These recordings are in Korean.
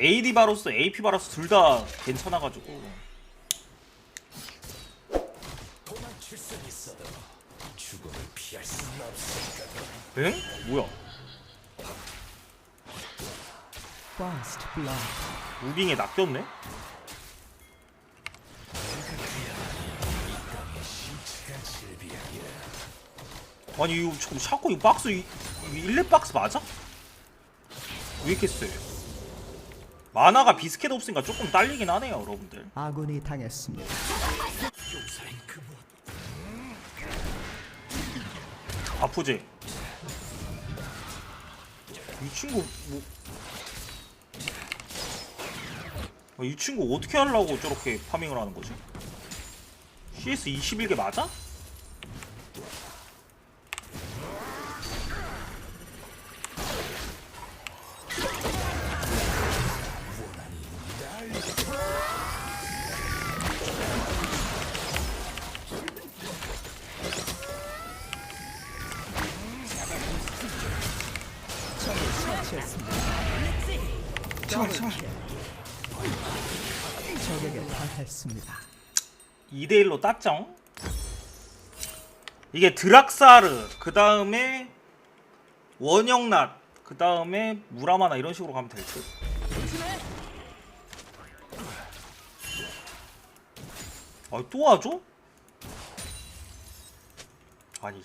AD 바로스, AP 바로스 둘 다 괜찮아가지고 엥? 뭐야? 무빙에 낚였네? 아니 이거 샤코 이 박스 이, 이 1렙 박스 맞아? 왜 이렇게 세? 만화가 비스켓 없으니까 조금 딸리긴 하네요 여러분들 아군이 당했습니다. 아프지? 이 친구 뭐... 아, 이 친구 어떻게 하려고 저렇게 파밍을 하는 거지? CS 21개 맞아? 제발 제발 적에게 당했습니다. 2대1로 땄정 이게 드락사르 그 다음에 원영낫 그 다음에 무라마나 이런 식으로 가면 될듯 아, 또 와줘? 아니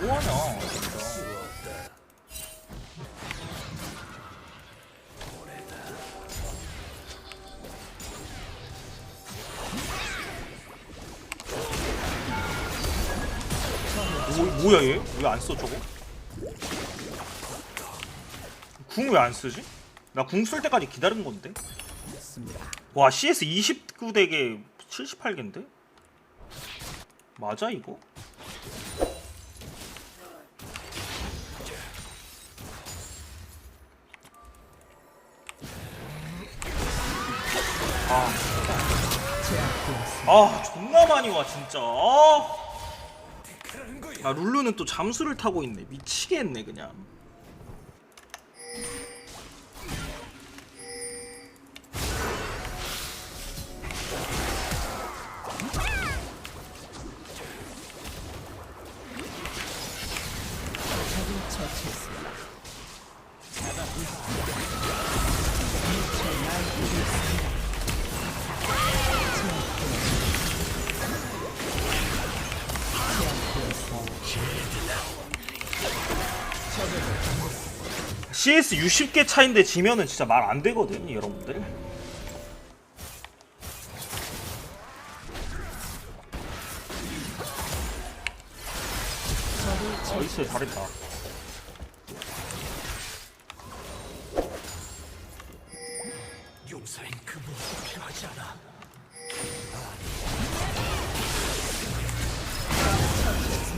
뭐하냐 진짜 뭐, 뭐야 얘? 왜 안 써 저거? 궁 왜 안 쓰지? 나 궁 쓸 때까지 기다린 건데 와 CS 29대게 78개인데? 맞아 이거? 아 존나 많이 와 진짜 아, 룰루는 또 잠수를 타고 있네 미치겠네 그냥 적을 처치했습니다. CS 60개 차인데 지면은 진짜 말 안 되거든 여러분들. 나이스 잘했다. 용서인 그 무엇도 필요하지 않아.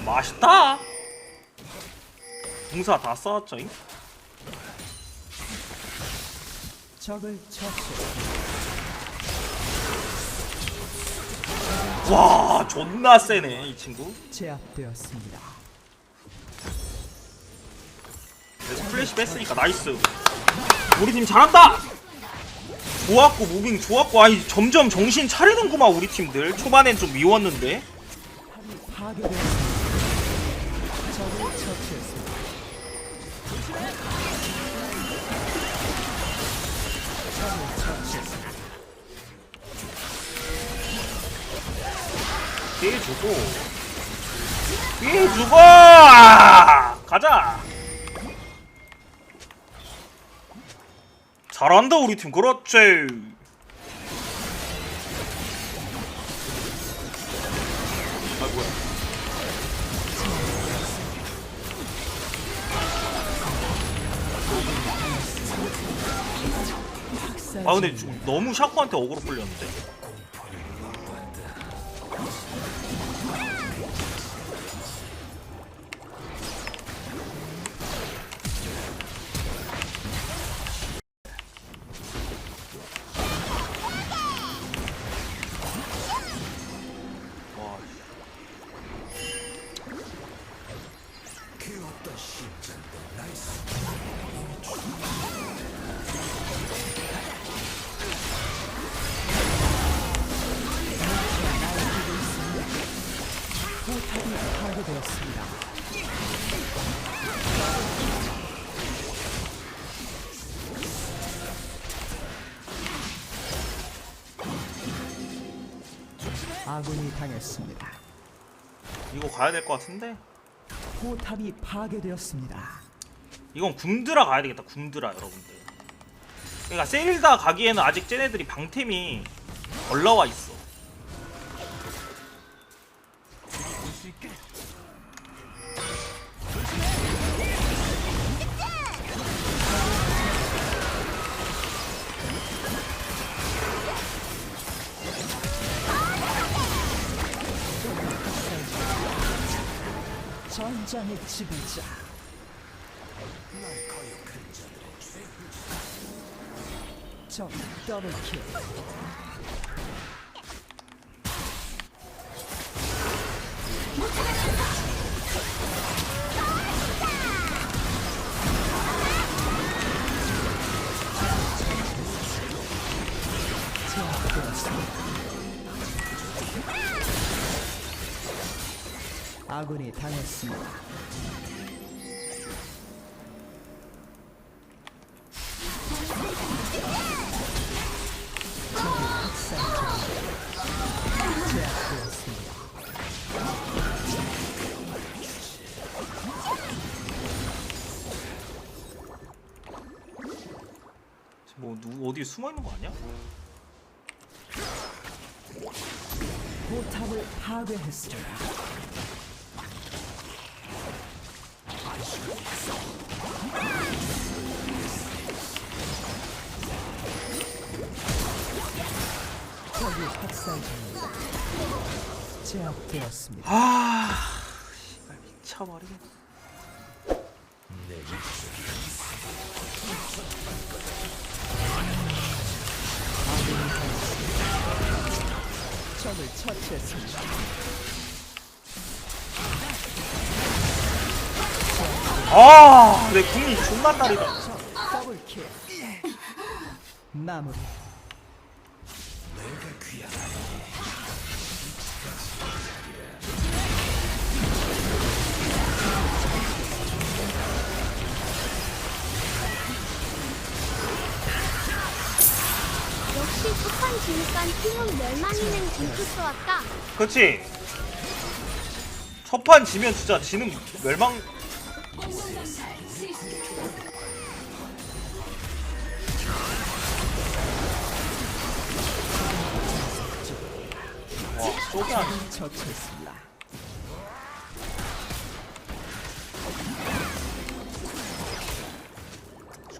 맛있다! 공사 다 쌓았죠잉? 적을 처치했습니다. 와 존나 세네 이 친구 제압되었습니다. 그래서 플래시 뺐으니까 나이스 우리 팀 잘한다 좋았고 무빙 좋았고 아니 점점 정신 차리는구만 우리 팀들 초반엔 좀 미웠는데 파괴되었습니다. 적을 처치했습니다. 적을 처치했습니다. 피해 주고 피해 주고 아! 가자 잘한다 우리 팀 그렇지 아 근데 좀 너무 샤코한테 어그로 끌렸는데 아군이 당했습니다. 이거 가야 될 것 같은데 포탑이 파괴되었습니다. 이건 굼드라 가야 되겠다 굼드라 여러분들 그러니까 세일다 가기에는 아직 쟤네들이 방템이 올라와 있어 지배자. 적 더블킬. 아군이 당했습니다. 뭐 누구 어디 숨어 있는 거 아니야? 포탑을 파괴했습니다. 적이 학살 중입니다. 제압되었습니다. 아 씨발 미쳐버리겠어 적을 처치했습니다. 아 내 궁이 존나 딸이다 적 더블킬. 마무리. 첫판 지니깐 팀은 멸망이는 징크스 왔다. 그치? 첫판 지면 진짜 지는 멸망 와안 처치했습니다.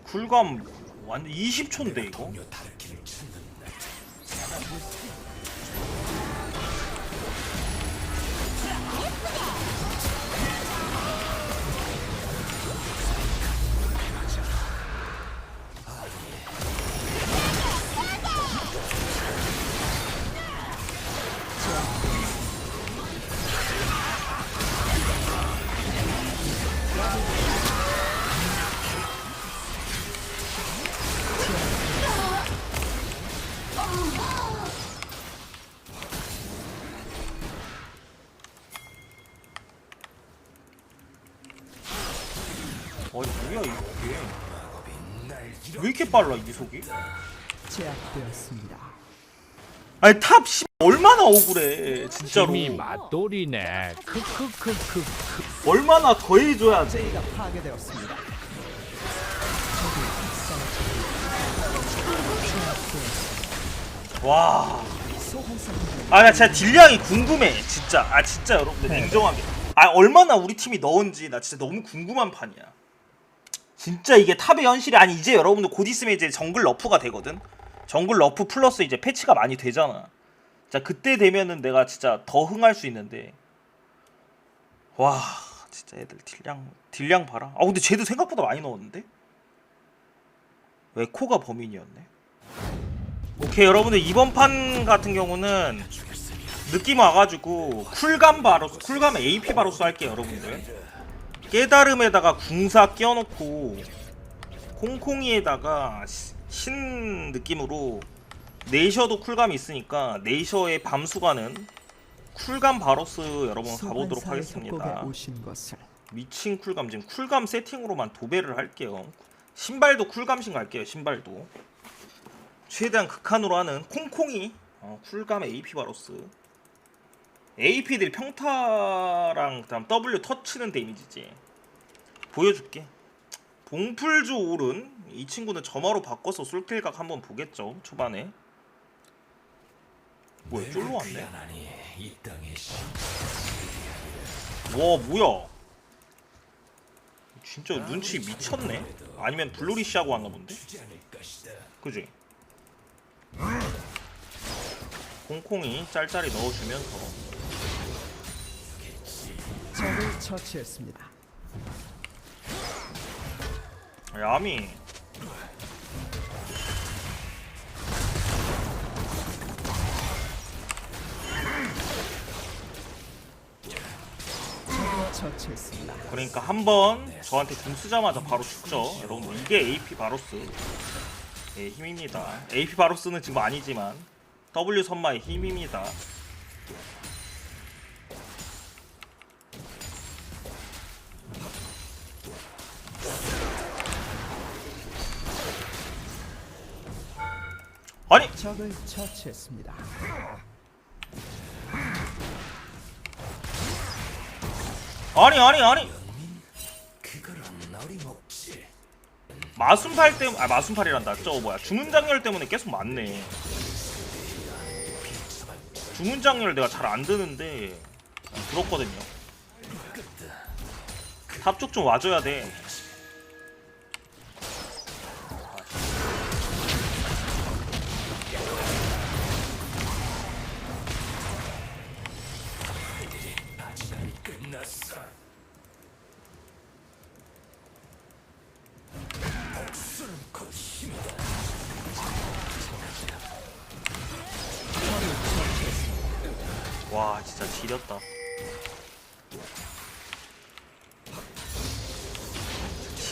쿨감 완전 20초인데 이거 이렇게 빨라 이속이? 제압되었습니다. 아니 탑 씨, 얼마나 억울해 진짜로 힘이 맞돌이네. 크크크크크. 얼마나 더 해줘야 돼 제가 파괴되었습니다. 와. 소환사 아나 진짜 딜량이 궁금해 진짜 아 진짜 여러분들 냉정하게 아 얼마나 우리 팀이 넣은지 나 진짜 너무 궁금한 판이야 진짜 이게 탑의 현실이 아니 이제 여러분들 곧 있으면 이제 정글 러프가 되거든? 정글 러프 플러스 이제 패치가 많이 되잖아. 자 그때 되면은 내가 진짜 더 흥할 수 있는데. 와 진짜 애들 딜량 딜량 봐라. 아 근데 쟤도 생각보다 많이 넣었는데? 왜 코가 범인이었네? 오케이 여러분들 이번 판 같은 경우는 느낌 와가지고 쿨감 바로스 쿨감 AP 바로스 할게요 여러분들 깨달음에다가 궁사 끼워놓고 콩콩이에다가 시- 신 느낌으로 네이셔도 쿨감이 있으니까 네이셔의 밤수가는 쿨감 바로스 여러분 가보도록 하겠습니다. 미친 쿨감 지금 쿨감 세팅으로만 도배를 할게요. 신발도 쿨감신 갈게요 신발도. 최대한 극한으로 하는 콩콩이 어, 쿨감 AP 바로스. AP들이 평타랑 그다음 W 터치는 데미지지. 보여줄게. 봉풀주 오른 이 친구는 점화로 바꿔서 솔킬각 한번 보겠죠 초반에. 뭐야 쫄로 왔네. 와 뭐야? 진짜 눈치 미쳤네. 아니면 블루리시하고 왔나 본데? 그지? 콩콩이 짤짤이 넣어주면서 적을 처치했습니다. 야미. 그러니까 한 번 저한테 궁 쓰자마자 바로 죽죠. 여러분 이게 AP 바로스. 의 힘입니다. AP 바로스는 지금 아니지만 W 선마의 힘입니다 아니! 적을 처치했습니다. 아니 아니 아니. 마순팔 때문에 아 마순팔이란다. 저 뭐야 주문 장렬 때문에 계속 맞네. 주문 장렬 내가 잘 안 드는데 들었거든요. 탑쪽 좀 와줘야 돼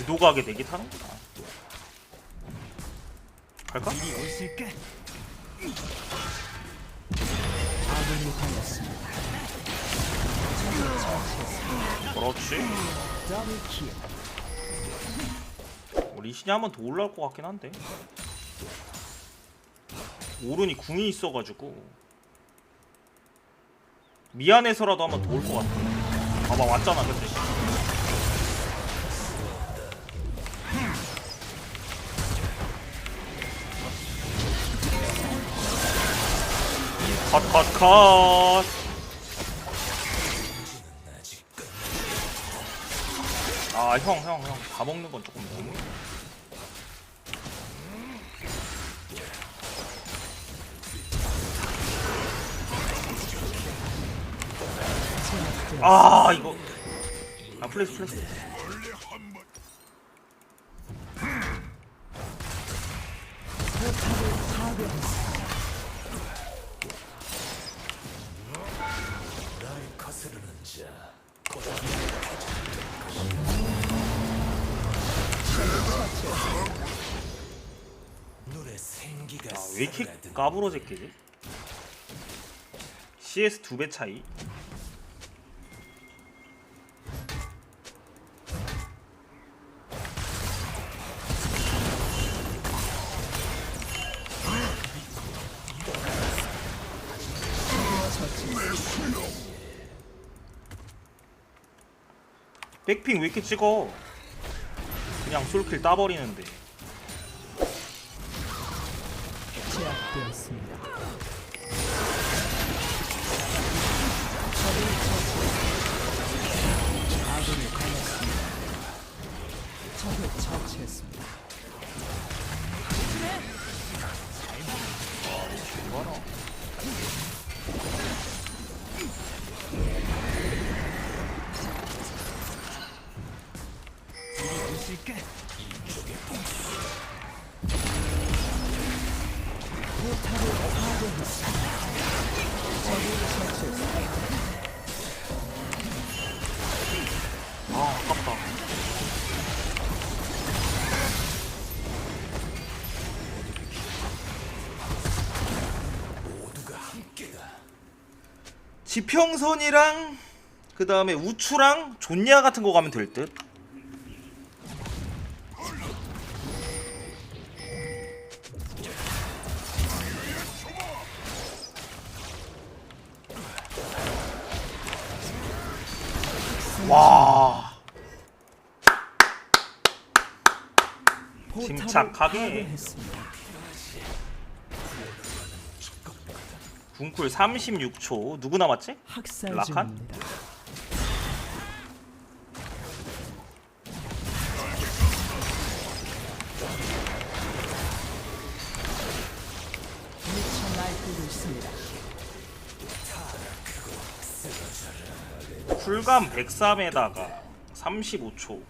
지도가게 내기 타는구나. 갈까? 그렇지. 뭐 리신이 한 번 더 올라올 것 같긴 한데. 오른이 궁이 있어가지고. 미안해서라도 한 번 더 올 것 같아. 봐봐 왔잖아 근데 컷 컷 컷. 아 형 형 형. 다 먹는 건 조금 너무 아 이거. 아 플래시 플래시 아, 왜 이렇게 살아나든 까부러졌겠지? CS 두 배 차이 백핑 왜 이렇게 찍어? 그냥 솔킬 따버리는데 제압되었습니다. 아군이 당했습니다. 적을 처치했습니다. 포탑을 파괴했습니다. 적을 처치했습니다. 아 아깝다. 지평선이랑 그 다음에 우추랑 존야 같은 거 가면 될 듯. 와 침착하게. 궁쿨 36초 누구 남았지? 라칸? 쿨감 103에다가 35초.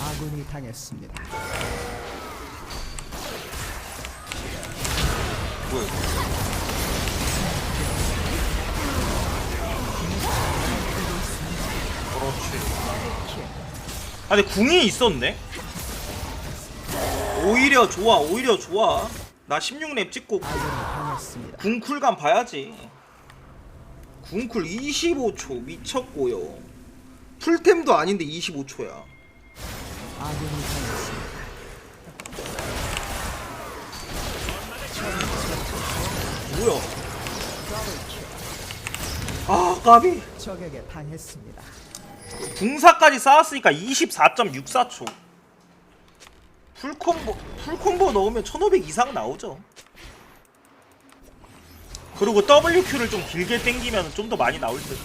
아군이 당했습니다. 뭐야 그렇지 아 근데 궁이 있었네? 오히려 좋아 오히려 좋아 나 16렙 찍고. 궁쿨감 봐야지 궁쿨 25초 미쳤고요 풀템도 아닌데 25초야 아군이 당했습니다. 뭐야 아 까비 적에게 당했습니다. 궁사까지 쌓았으니까 24.64초 풀콤보 풀콤보 넣으면 1500 이상 나오죠. 그리고 WQ를 좀 길게 땡기면 좀 더 많이 나올 듯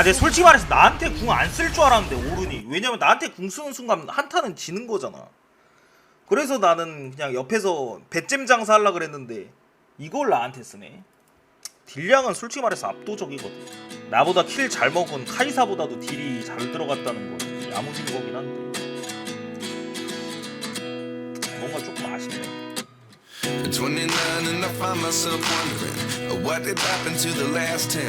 아, 근데 솔직히 말해서 나한테 궁 안 쓸 줄 알았는데 오른이 왜냐면 나한테 궁 쓰는 순간 한타는 지는 거잖아. 그래서 나는 그냥 옆에서 배잼 장사 하려 그랬는데 이걸 나한테 쓰네. 딜량은 솔직히 말해서 압도적이거든. 나보다 킬 잘 먹은 카이사보다도 딜이 잘 들어갔다는 건 야무진 거긴 한데 뭔가 조금 아쉽네. At 29 and I find myself wondering what did happen to the last 10.